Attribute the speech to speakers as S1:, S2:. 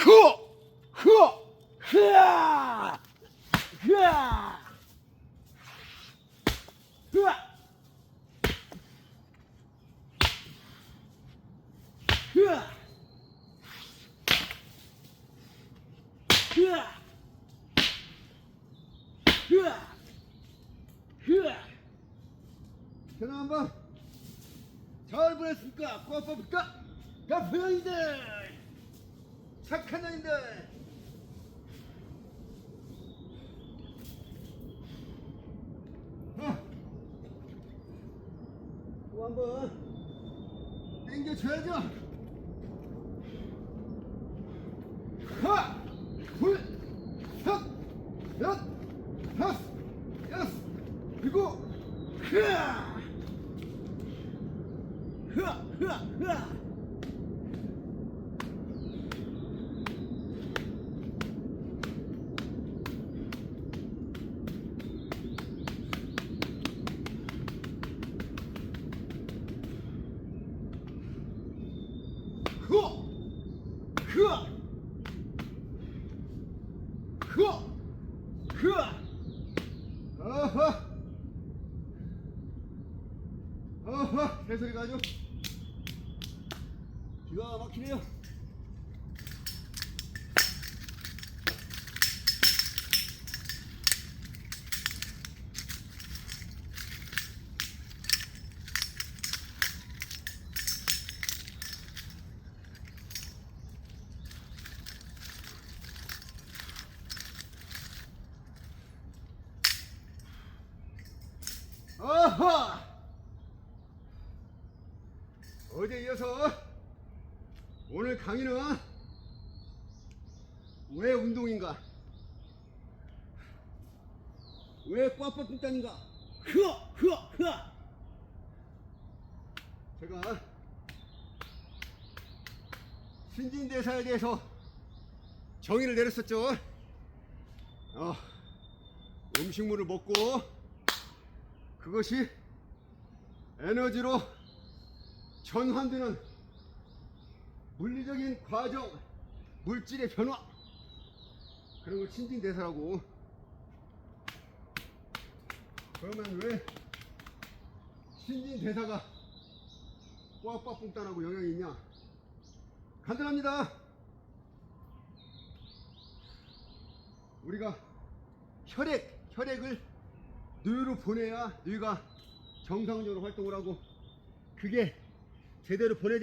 S1: 흐! 흐! 흐아! 흐아! 흐아! 흐아! 흐아! 흐아! 흐아!
S2: 전화 한번 잘 보냈습니까? 꼬아빠니까 가포형이들 착한 형인들 어. 또 한번 땡겨줘야죠 하나 둘셋 넷 다섯 여섯 일곱
S1: 흐아! 흐아! 흐아! 흐아!
S2: 어! 어허! 어허! 새소리가 아주 기가 막히네요. 어허! 어제 이어서 오늘 강의는 왜 운동인가? 왜 꽉꽉 굽다닌가?
S1: 흐아! 흐아! 흐아!
S2: 제가 신진대사에 대해서 정의를 내렸었죠. 어, 음식물을 먹고 그것이 에너지로 전환되는 물리적인 과정, 물질의 변화 그런 걸 신진대사라고. 그러면 왜 신진대사가 꽉꽉 붕단하고 영향이 있냐? 간단합니다. 우리가 혈액, 혈액을 뇌로 보내야 뇌가 정상적으로 활동을 하고 그게 제대로 보내지